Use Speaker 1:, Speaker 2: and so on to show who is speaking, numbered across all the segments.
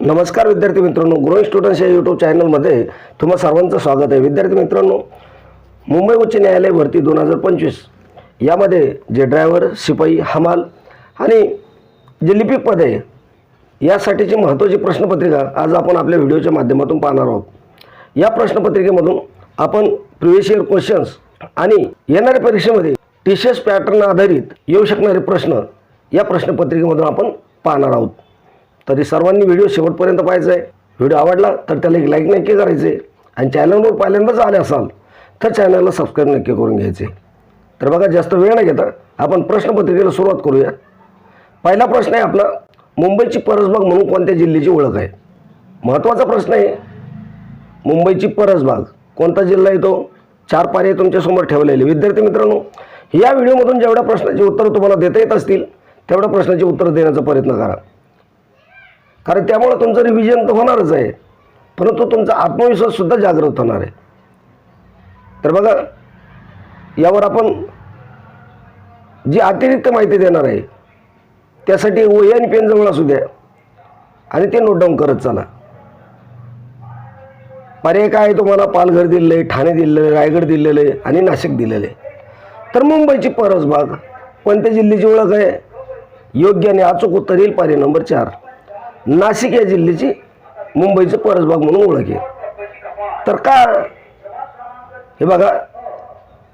Speaker 1: नमस्कार विद्यार्थी मित्रांनो ग्रोईंग स्टुडंट्स या यूट्यूब चॅनलमध्ये तुम्हा सर्वांचं स्वागत आहे. विद्यार्थी मित्रांनो मुंबई उच्च न्यायालय भरती दोन हजार पंचवीस. यामध्ये जे ड्रायव्हर शिपाई हमाल आणि जे लिपिक पद आहे यासाठीची महत्त्वाची प्रश्नपत्रिका आज आपण आपल्या व्हिडिओच्या माध्यमातून पाहणार आहोत. या प्रश्नपत्रिकेमधून आपण प्रिव्हियस इयर क्वेश्चन्स आणि येणाऱ्या परीक्षेमध्ये टीसीएस पॅटर्न आधारित येऊ शकणारे प्रश्न या प्रश्नपत्रिकेमधून आपण पाहणार आहोत. तरी सर्वांनी व्हिडिओ शेवटपर्यंत पाहायचा आहे व्हिडिओ आवडला तर त्याला एक लाईक नक्की करायचे आणि चॅनलवर पहिल्यांदाच आले असाल तर चॅनलला सबस्क्राईब नक्की करून घ्यायचे तर बघा जास्त वेळ न घेता आपण प्रश्नपत्रिकेला सुरुवात करूया. पहिला प्रश्न आहे आपला मुंबईची परसबाग म्हणून कोणत्या जिल्ह्याची ओळख आहे? महत्त्वाचा प्रश्न आहे मुंबईची परसबाग कोणता जिल्हा येतो? चार पर्याय तुमच्यासमोर ठेवलेले. विद्यार्थी मित्रांनो या व्हिडिओमधून जेवढ्या प्रश्नाची उत्तरं तुम्हाला देता येत असतील तेवढ्या प्रश्नाची उत्तरं देण्याचा प्रयत्न करा. कारण त्यामुळं तुमचं रिव्हिजन तर होणारच आहे. परंतु तुमचा आत्मविश्वाससुद्धा जागृत होणार आहे. तर बघा यावर आपण जी अतिरिक्त माहिती देणार आहे त्यासाठी वही आणि पेनजवळ असू द्या. आणि ते नोट डाऊन करत चला. पर्याय काय आहे तुम्हाला? पालघर दिलेलं आहे ठाणे दिलेलं आहे रायगड दिलेलं आहे आणि नाशिक दिलेलं. आहे तर मुंबईची परसबाग कोणत्या जिल्ह्याची ओळख आहे? योग्य आणि अचूक उत्तर येईल पर्याय नंबर चार. नाशिक या जिल्ह्याची मुंबईचं परसबाग म्हणून ओळख आहे. तर का? हे बघा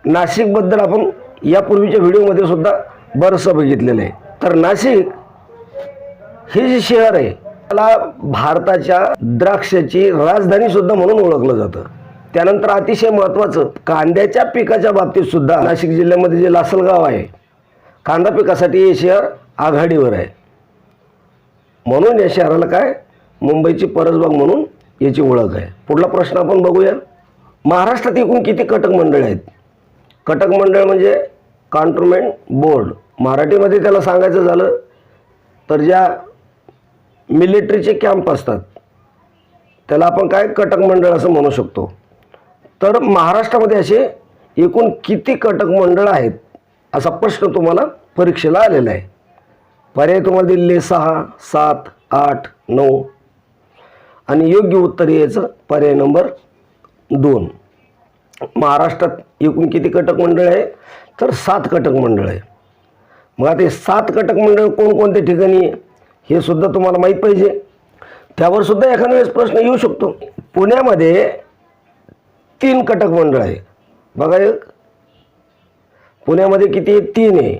Speaker 1: नाशिकबद्दल आपण यापूर्वीच्या व्हिडिओमध्ये सुद्धा बरंचसं बघितलेलं आहे. तर नाशिक हे जे शहर आहे त्याला भारताच्या द्राक्षाची राजधानी सुद्धा म्हणून ओळखलं जातं. त्यानंतर अतिशय महत्त्वाचं कांद्याच्या पिकाच्या बाबतीत सुद्धा नाशिक जिल्ह्यामध्ये जे लासलगाव आहे कांदा पिकासाठी हे शहर आघाडीवर आहे. म्हणून या शहराला काय? मुंबईची परसबाग म्हणून याची ओळख आहे. पुढला प्रश्न आपण बघूया. महाराष्ट्रात एकूण किती कटक मंडळ आहेत? कटक मंडळ म्हणजे कॉन्ट्रोमेंट बोर्ड मराठीमध्ये त्याला सांगायचं झालं तर ज्या मिलिटरीचे कॅम्प असतात त्याला आपण काय कटक मंडळ असं म्हणू शकतो? तर महाराष्ट्रामध्ये असे एकूण किती कटक मंडळ आहेत असा प्रश्न तुम्हाला परीक्षेला आलेला आहे. पर्याय तुम्हाला दिलेले सहा सात आठ नऊ. आणि योग्य उत्तर यायचं पर्याय नंबर दोन. महाराष्ट्रात एकूण किती कटक मंडळ आहे? तर सात कटक मंडळ आहे. मग आता हे सात कटक मंडळ कोणकोणत्या ठिकाणी आहे? हे सुद्धा तुम्हाला माहीत पाहिजे. त्यावर सुद्धा एखाद्या वेळेस प्रश्न येऊ शकतो. पुण्यामध्ये तीन कटक मंडळ आहे. बघा एक. पुण्यामध्ये किती आहे? तीन आहे.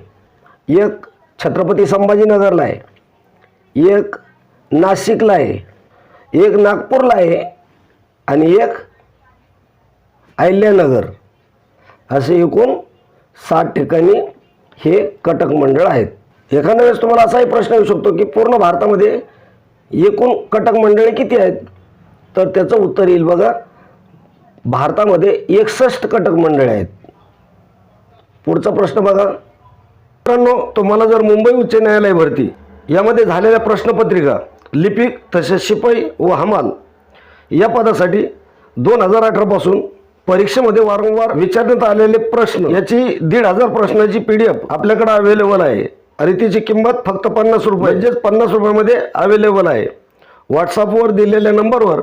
Speaker 1: एक छत्रपती संभाजीनगरला आहे. एक नाशिकला आहे. एक नागपूरला आहे. आणि एक अहिल्यानगर. असे एकूण सात ठिकाणी हे कटक मंडळ आहेत. एखाद्या वेळेस तुम्हाला असाही प्रश्न येऊ शकतो की पूर्ण भारतामध्ये एकूण कटक मंडळे किती आहेत? तर त्याचं उत्तर येईल बघा. भारतामध्ये एकसष्ट कटक मंडळे आहेत. पुढचा प्रश्न बघा. मित्रांनो तुम्हाला जर मुंबई उच्च न्यायालय भरती यामध्ये झालेल्या प्रश्नपत्रिका लिपिक तसेच शिपाई व हमाल या पदासाठी दोन हजार अठरापासून परीक्षेमध्ये वारंवार विचारण्यात आलेले प्रश्न याची दीड हजार प्रश्नाची पी डी एफ आपल्याकडे अवेलेबल आहे. आणि तिची किंमत फक्त पन्नास रुपये म्हणजेच पन्नास रुपयामध्ये अवेलेबल आहे. व्हॉट्सअपवर दिलेल्या नंबरवर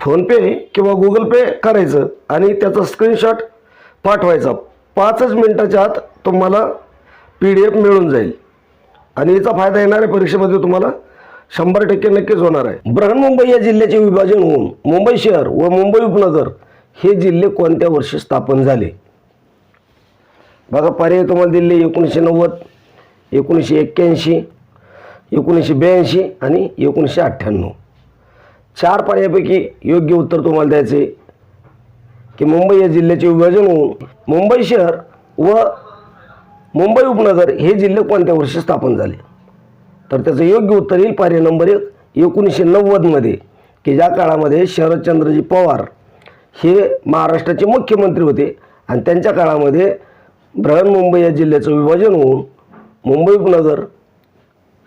Speaker 1: फोनपे किंवा गुगल पे करायचं आणि त्याचा स्क्रीनशॉट पाठवायचा. पाचच मिनटाच्या आत तुम्हाला पी डी एफ मिळून जाईल. आणि याचा फायदा येणाऱ्या परीक्षेमध्ये तुम्हाला शंभर टक्के नक्कीच होणार आहे. बृहन्मुंबई या जिल्ह्याचे विभाजन होऊन मुंबई शहर व मुंबई उपनगर हे जिल्हे कोणत्या वर्षी स्थापन झाले? बघा पर्याय तुम्हाला दिले एकोणीसशे नव्वद एकोणीसशे एक्क्याऐंशी एकोणीसशे ब्याऐंशी आणि एकोणीसशे अठ्ठ्याण्णव. चार पर्यायापैकी योग्य उत्तर तुम्हाला द्यायचे की मुंबई या जिल्ह्याचे विभाजन होऊन मुंबई शहर व मुंबई उपनगर हे जिल्हे कोणत्या वर्षी स्थापन झाले? तर त्याचं योग्य उत्तर येईल पर्याय नंबर एक एकोणीसशे नव्वदमध्ये की ज्या काळामध्ये शरदचंद्रजी पवार हे महाराष्ट्राचे मुख्यमंत्री होते आणि त्यांच्या काळामध्ये बृहन्मुंबई या जिल्ह्याचं विभाजन होऊन मुंबई उपनगर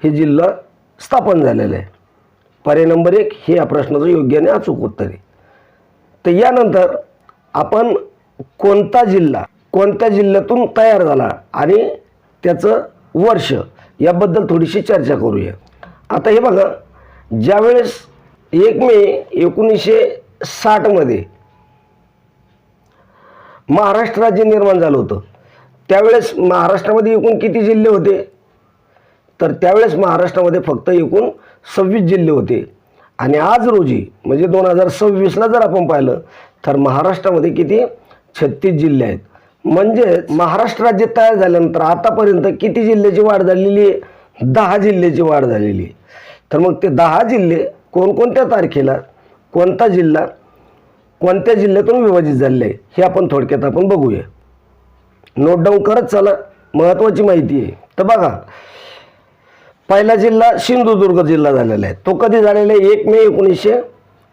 Speaker 1: हे जिल्हा स्थापन झालेलं आहे. पर्याय नंबर एक हे या प्रश्नाचं योग्य आणि अचूक उत्तर आहे. तर यानंतर आपण कोणता जिल्हा कोणत्या जिल्ह्यातून तयार झाला आणि त्याचं वर्ष याबद्दल थोडीशी चर्चा करूया. आता हे बघा ज्यावेळेस एक मे एकोणीसशे साठमध्ये महाराष्ट्र राज्य निर्माण झालं होतं त्यावेळेस महाराष्ट्रामध्ये एकूण किती जिल्हे होते? तर त्यावेळेस महाराष्ट्रामध्ये फक्त एकूण सव्वीस जिल्हे होते. आणि आज रोजी म्हणजे दोन हजार सव्वीसला जर आपण पाहिलं तर महाराष्ट्रामध्ये किती? छत्तीस जिल्हे आहेत. म्हणजे महाराष्ट्र राज्य तयार झाल्यानंतर आतापर्यंत किती जिल्ह्याची वाढ झालेली आहे? दहा जिल्ह्याची वाढ झालेली आहे. तर मग ते दहा जिल्हे कोणकोणत्या तारखेला कोणता जिल्हा कोणत्या जिल्ह्यातून विभाजित झालेले आहे हे आपण थोडक्यात आपण बघूया. नोट डाऊन करत चला महत्त्वाची माहिती आहे. तर बघा पहिला जिल्हा सिंधुदुर्ग जिल्हा झालेला आहे. तो कधी झालेला आहे? एक मे एकोणीसशे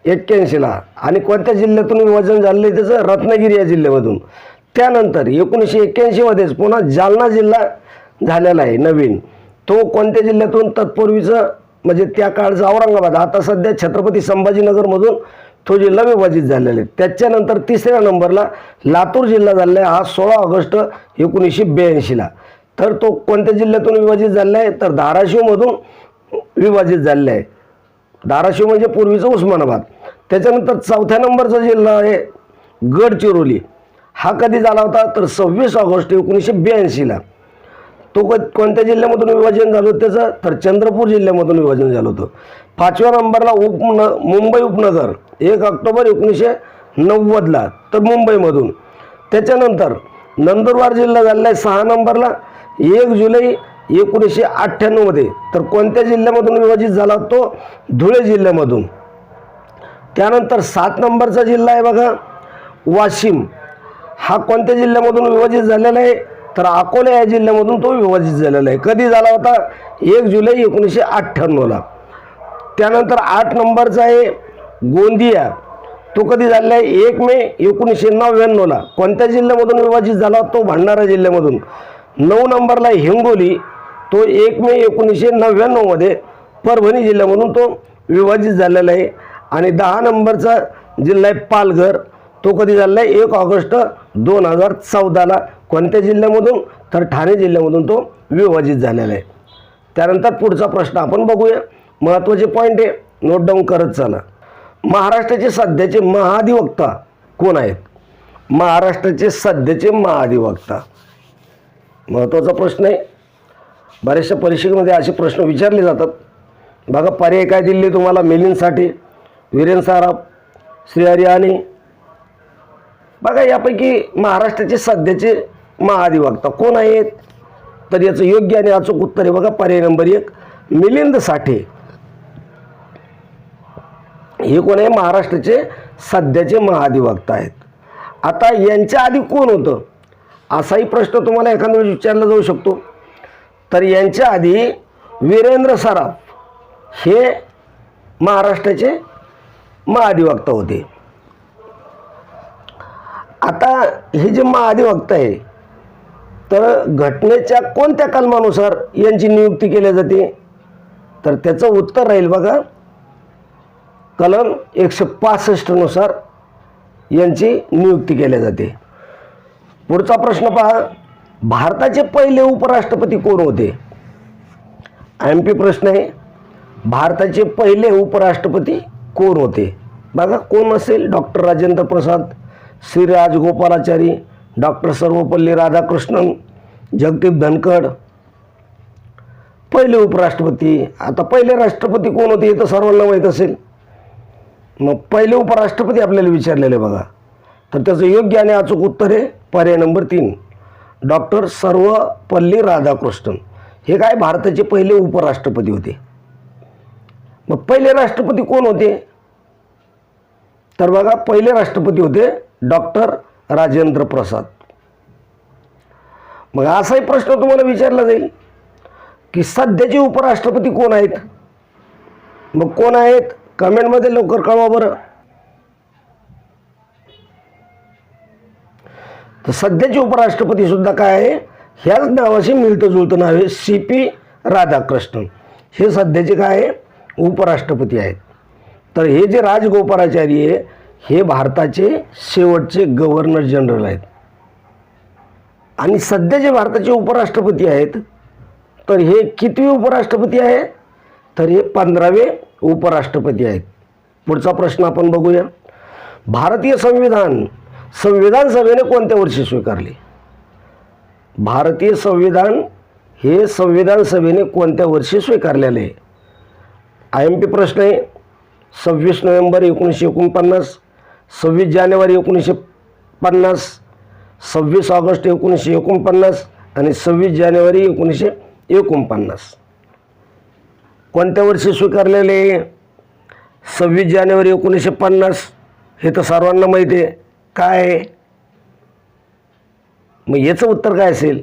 Speaker 1: एक्क्याऐंशीला. आणि कोणत्या जिल्ह्यातून विभाजन झालेलं आहे त्याचं? रत्नागिरी या जिल्ह्यामधून. त्यानंतर एकोणीसशे एक्क्याऐंशीमध्येच पुन्हा जालना जिल्हा झालेला आहे नवीन. तो कोणत्या जिल्ह्यातून? तत्पूर्वीचं म्हणजे त्या काळचं औरंगाबाद. आता सध्या छत्रपती संभाजीनगरमधून तो जिल्हा विभाजित झालेला आहे. त्याच्यानंतर तिसऱ्या नंबरला लातूर जिल्हा झालेला आहे. हा सोळा ऑगस्ट एकोणीसशे ब्याऐंशीला. तर तो कोणत्या जिल्ह्यातून विभाजित झालेला आहे? तर धाराशिवमधून विभाजित झालेला आहे. धाराशिव म्हणजे पूर्वीचं उस्मानाबाद. त्याच्यानंतर चौथ्या नंबरचा जिल्हा आहे गडचिरोली. हा कधी झाला होता? तर सव्वीस ऑगस्ट एकोणीसशे ब्याऐंशीला तो क कोणत्या जिल्ह्यामधून विभाजन झालं होतं त्याचं? तर चंद्रपूर जिल्ह्यामधून विभाजन झालं होतं. पाचव्या नंबरला उपन मुंबई उपनगर एक ऑक्टोबर एकोणीसशे नव्वदला तर मुंबईमधून. त्याच्यानंतर नंदुरबार जिल्हा झालेला आहे सहा नंबरला. एक जुलै एकोणीसशे अठ्ठ्याण्णवमध्ये तर कोणत्या जिल्ह्यामधून विभाजित झाला तो? धुळे जिल्ह्यामधून. त्यानंतर सात नंबरचा जिल्हा आहे बघा वाशिम. हा कोणत्या जिल्ह्यामधून विभाजित झालेला आहे? तर अकोला या जिल्ह्यामधून तो विभाजित झालेला आहे. कधी झाला होता? एक जुलै एकोणीसशे अठ्ठ्याण्णवला. त्यानंतर आठ नंबरचा आहे गोंदिया. तो कधी झालेला आहे? एक मे एकोणीसशे नव्याण्णवला. कोणत्या जिल्ह्यामधून विभाजित झाला? तो भंडारा जिल्ह्यामधून. नऊ नंबरला हिंगोली. तो एक मे एकोणीसशे नव्याण्णवमध्ये परभणी जिल्ह्यामधून तो विभाजित झालेला आहे. आणि दहा नंबरचा जिल्हा आहे पालघर. तो कधी झालेला आहे? एक ऑगस्ट दोन हजार चौदाला कोणत्या जिल्ह्यामधून? तर ठाणे जिल्ह्यामधून तो विभाजित झालेला आहे. त्यानंतर पुढचा प्रश्न आपण बघूया. महत्त्वाचे पॉईंट आहे. नोट डाऊन करत चला. महाराष्ट्राचे सध्याचे महाधिवक्ता कोण आहेत? महाराष्ट्राचे सध्याचे महाधिवक्ता. महत्त्वाचा प्रश्न आहे. बऱ्याचशा परीक्षेमध्ये असे प्रश्न विचारले जातात. बघा पर्याय काय दिले तुम्हाला मिलिंदसाठी? वीरेन साराफ श्रीहरी आणि बघा यापैकी महाराष्ट्राचे सध्याचे महाधिवक्ता कोण आहेत? तर याचं योग्य आणि अचूक उत्तर आहे बघा पर्याय नंबर एक मिलिंद साठे. हे कोण आहे? महाराष्ट्राचे सध्याचे महाधिवक्ता आहेत. आता यांच्या आधी कोण होतं? असाही प्रश्न तुम्हाला एखाद्या वेळेस विचारला जाऊ शकतो. तर यांच्या आधी वीरेंद्र सराफ हे महाराष्ट्राचे महाधिवक्ता होते. आता हे जे महाधिवक्ता आहे तर घटनेच्या कोणत्या कलमानुसार यांची नियुक्ती केली जाते? तर त्याचं उत्तर राहील बघा. कलम एकशे पासष्टनुसार यांची नियुक्ती केली जाते. पुढचा प्रश्न पहा. भारताचे पहिले उपराष्ट्रपती कोण होते? एम पी प्रश्न आहे. भारताचे पहिले उपराष्ट्रपती कोण होते? बघा कोण असेल? Doctor Rajendra Prasad Shri Rajagopalachari doctor Sarvepalli Radhakrishnan Jagdeep Dhankhar. पहिले उपराष्ट्रपती आता पहिले राष्ट्रपती कोण होते हे तर सर्वांना माहीत असेल. मग पहिले उपराष्ट्रपती आपल्याला विचारलेले बघा. तर त्याचं योग्य आणि अचूक उत्तर आहे पर्याय नंबर तीन. डॉक्टर सर्वपल्ली राधाकृष्णन. हे काय भारताचे पहिले उपराष्ट्रपती होते? मग पहिले राष्ट्रपती कोण होते? तर बघा पहिले राष्ट्रपती होते डॉक्टर राजेंद्र प्रसाद. मग असाही प्रश्न तुम्हाला विचारला जाईल की सध्याचे उपराष्ट्रपती कोण आहेत? मग कोण आहेत? कमेंटमध्ये लवकर कळवा बरं. तर सध्याचे उपराष्ट्रपती सुद्धा काय आहे? ह्याच नावाशी मिळतं जुळतं नाव आहे सी पी राधाकृष्णन. हे सध्याचे काय आहे? उपराष्ट्रपती आहेत. तर हे जे राजगोपालाचारी आहे हे भारताचे शेवटचे गव्हर्नर जनरल आहेत. आणि सध्या जे भारताचे उपराष्ट्रपती आहेत तर हे कितवे उपराष्ट्रपती आहेत? तर हे पंधरावे उपराष्ट्रपती आहेत. पुढचा प्रश्न आपण बघूया. भारतीय संविधान संविधान सभेने कोणत्या वर्षी स्वीकारले? भारतीय संविधान हे संविधान सभेने कोणत्या वर्षी स्वीकारलेले? आहे आय एम पी प्रश्न आहे. सव्वीस नोव्हेंबर एकोणीसशे एकोणपन्नास. सव्वीस जानेवारी एकोणीसशे पन्नास सव्वीस ऑगस्ट एकोणीसशे एकोणपन्नास आणि सव्वीस जानेवारी एकोणीसशे एकोणपन्नास. कोणत्या वर्षी स्वीकारलेले सव्वीस जानेवारी एकोणीसशे पन्नास. हे तर सर्वांना माहिती आहे. काय आहे? मग याचं उत्तर काय असेल?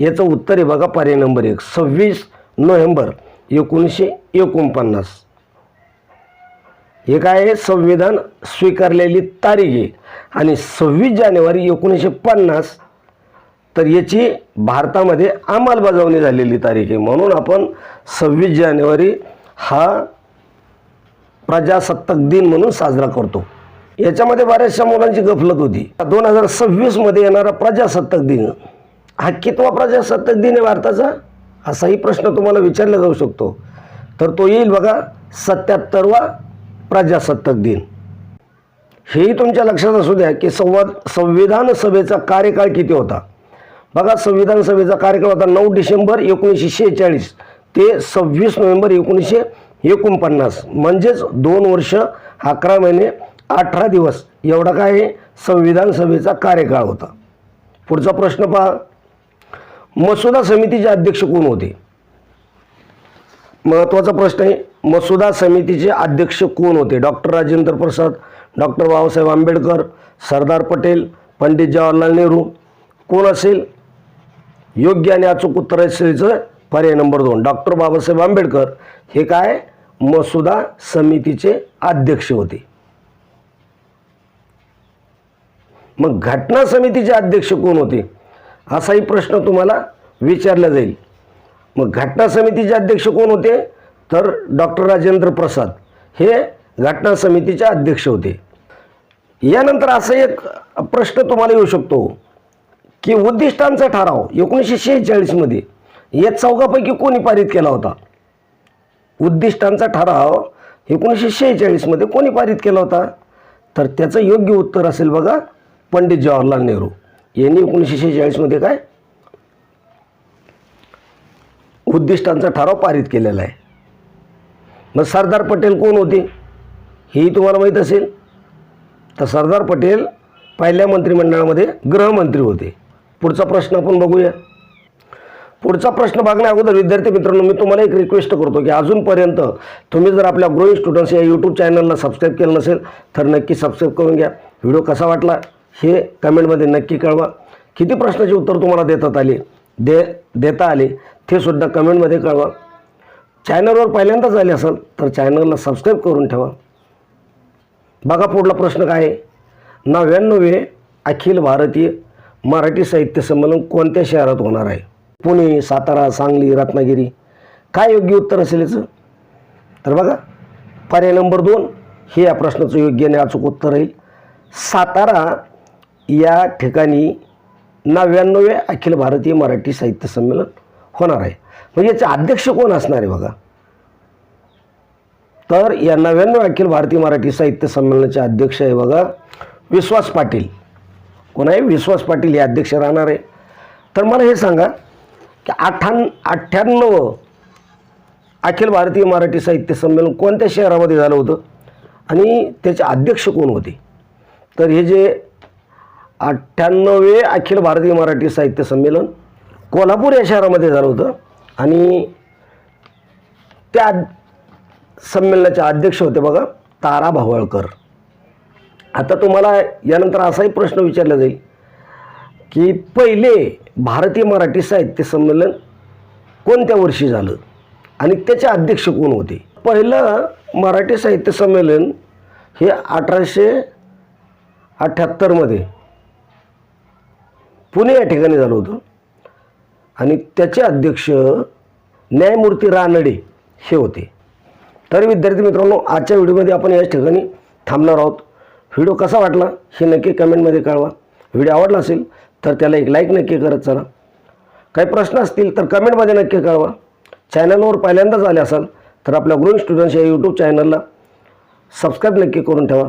Speaker 1: याचं उत्तर आहे बघा पर्याय नंबर एक. सव्वीस नोव्हेंबर एकोणीसशे एकोणपन्नास. हे काय आहे? संविधान स्वीकारलेली तारीख आहे. आणि सव्वीस जानेवारी एकोणीसशे पन्नास तर याची भारतामध्ये अंमलबजावणी झालेली तारीख आहे. म्हणून आपण सव्वीस जानेवारी हा प्रजासत्ताक दिन म्हणून साजरा करतो. याच्यामध्ये बऱ्याचशा मुलांची गफलत होती. दोन हजार सव्वीसमध्ये येणारा प्रजासत्ताक दिन हा कितवा प्रजासत्ताक दिन आहे भारताचा? असाही प्रश्न तुम्हाला विचारला जाऊ शकतो. तर तो येईल बघा सत्याहत्तरवा प्रजासत्ताक दिन. हेही तुमच्या लक्षात असू द्या की संवाद संविधान सभेचा कार्यकाळ किती होता? बघा संविधान सभेचा कार्यकाळ होता नऊ डिसेंबर एकोणीसशे शेहेचाळीस ते सव्वीस नोव्हेंबर एकोणीसशे एकोणपन्नास. म्हणजेच दोन वर्ष अकरा महिने अठरा दिवस. एवढा काय आहे? संविधान सभेचा कार्यकाळ होता. पुढचा प्रश्न पहा. मसुदा समितीचे अध्यक्ष कोण होते? महत्त्वाचा प्रश्न आहे. मसुदा समितीचे अध्यक्ष कोण होते? Doctor Rajendra Prasad doctor Babasaheb Ambedkar Sardar Patel Pandit Jawaharlal Nehru. कोण असेल? योग्य आणि अचूक उत्तर असेलचं पर्याय नंबर दोन. डॉक्टर बाबासाहेब आंबेडकर हे काय? मसुदा समितीचे अध्यक्ष होते. मग घटना समितीचे अध्यक्ष कोण होते? असाही प्रश्न तुम्हाला विचारला जाईल. मग घटना समितीचे अध्यक्ष कोण होते? तर डॉक्टर राजेंद्र प्रसाद हे घटना समितीचे अध्यक्ष होते. यानंतर असा एक प्रश्न तुम्हाला येऊ शकतो की उद्दिष्टांचा ठराव एकोणीसशे शेहेचाळीसमध्ये या चौघापैकी कोणी पारित केला होता? उद्दिष्टांचा ठराव एकोणीसशे शेहेचाळीसमध्ये कोणी पारित केला होता? तर त्याचं योग्य उत्तर असेल बघा पंडित जवाहरलाल नेहरू. यांनी एकोणीसशे शेहेचाळीसमध्ये काय? उद्दिष्टांचा ठराव पारित केलेला आहे. मग सरदार पटेल कोण होते? हेही तुम्हाला माहीत असेल. तर सरदार पटेल पहिल्या मंत्रिमंडळामध्ये गृहमंत्री होते. पुढचा प्रश्न आपण बघूया. पुढचा प्रश्न बघण्या अगोदर विद्यार्थी मित्रांनो मी तुम्हाला एक रिक्वेस्ट करतो की अजूनपर्यंत तुम्ही जर आपल्या ग्रोईंग स्टुडंट्स या यूट्यूब चॅनलला सबस्क्राईब केलं नसेल तर नक्की सबस्क्राईब करून घ्या. व्हिडिओ कसा वाटला हे कमेंटमध्ये नक्की कळवा. किती प्रश्नाचे उत्तर तुम्हाला देतात आले दे देता आले ते सुद्धा कमेंटमध्ये कळवा. चॅनलवर पहिल्यांदाच आले असाल तर चॅनलला सबस्क्राईब करून ठेवा. बघा पुढला प्रश्न काय आहे? नव्याण्णवे अखिल भारतीय मराठी साहित्य संमेलन कोणत्या शहरात होणार आहे? पुणे सातारा सांगली रत्नागिरी. काय योग्य उत्तर असेल याचं? तर बघा पर्याय नंबर दोन हे या प्रश्नाचं योग्य आणि अचूक उत्तर राहील. सातारा या ठिकाणी नव्याण्णवे अखिल भारतीय मराठी साहित्य संमेलन होणार आहे. म्हणजे याचे अध्यक्ष कोण असणार आहे बघा? तर या नव्याण्णव अखिल भारतीय मराठी साहित्य संमेलनाचे अध्यक्ष आहे बघा विश्वास पाटील. कोण आहे विश्वास पाटील हे अध्यक्ष राहणार आहे. तर मला हे सांगा की अठ्ठान अठ्ठ्याण्णव अखिल भारतीय मराठी साहित्य संमेलन कोणत्या शहरामध्ये झालं होतं? आणि त्याचे अध्यक्ष कोण होते? तर हे जे अठ्ठ्याण्णवे अखिल भारतीय मराठी साहित्य संमेलन कोल्हापूर या शहरामध्ये झालं होतं. आणि त्या संमेलनाचे अध्यक्ष होते बघा तारा भावळकर. आता तुम्हाला यानंतर असाही प्रश्न विचारला जाईल की पहिले भारतीय मराठी साहित्य संमेलन कोणत्या वर्षी झालं आणि त्याचे अध्यक्ष कोण होते? पहिलं मराठी साहित्य संमेलन हे अठराशे अठ्ठ्याहत्तरमध्ये पुणे या ठिकाणी झालं होतं. आणि त्याचे अध्यक्ष न्यायमूर्ती रानडे हे होते. तर विद्यार्थी मित्रांनो आजच्या व्हिडिओमध्ये आपण याच ठिकाणी थांबणार आहोत. व्हिडिओ कसा वाटला हे नक्की कमेंटमध्ये कळवा. व्हिडिओ आवडला असेल तर त्याला एक लाईक नक्की करत चला. काही प्रश्न असतील तर कमेंटमध्ये नक्की कळवा. चॅनलवर पहिल्यांदाच आले असाल तर आपल्या ग्रोईंग स्टुडंट्स या यूट्यूब चॅनलला सबस्क्राईब नक्की करून ठेवा.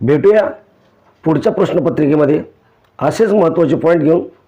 Speaker 1: भेटूया पुढच्या प्रश्नपत्रिकेमध्ये. असेच महत्त्वाचे पॉईंट घेऊन